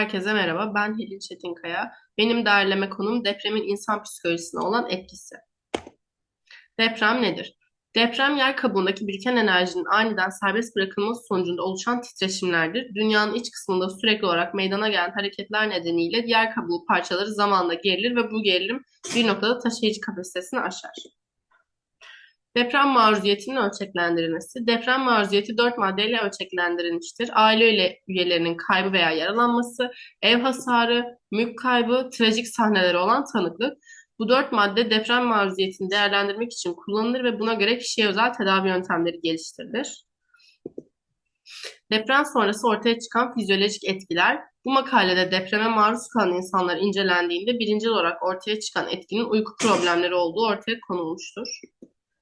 Herkese merhaba, ben Helin Çetinkaya. Benim derleme konum depremin insan psikolojisine olan etkisi. Deprem nedir? Deprem yer kabuğundaki biriken enerjinin aniden serbest bırakılması sonucunda oluşan titreşimlerdir. Dünyanın iç kısmında sürekli olarak meydana gelen hareketler nedeniyle yer kabuğu parçaları zamanla gerilir ve bu gerilim bir noktada taşıyıcı kapasitesini aşar. Deprem maruziyetinin ölçeklendirilmesi. Deprem maruziyeti dört maddeyle ölçeklendirilmiştir. Aile üye- üyelerinin kaybı veya yaralanması, ev hasarı, mülk kaybı, trajik sahneleri olan tanıklık. Bu dört madde deprem maruziyetini değerlendirmek için kullanılır ve buna göre kişiye özel tedavi yöntemleri geliştirilir. Deprem sonrası ortaya çıkan fizyolojik etkiler. Bu makalede depreme maruz kalan insanlar incelendiğinde birinci olarak ortaya çıkan etkinin uyku problemleri olduğu ortaya konulmuştur.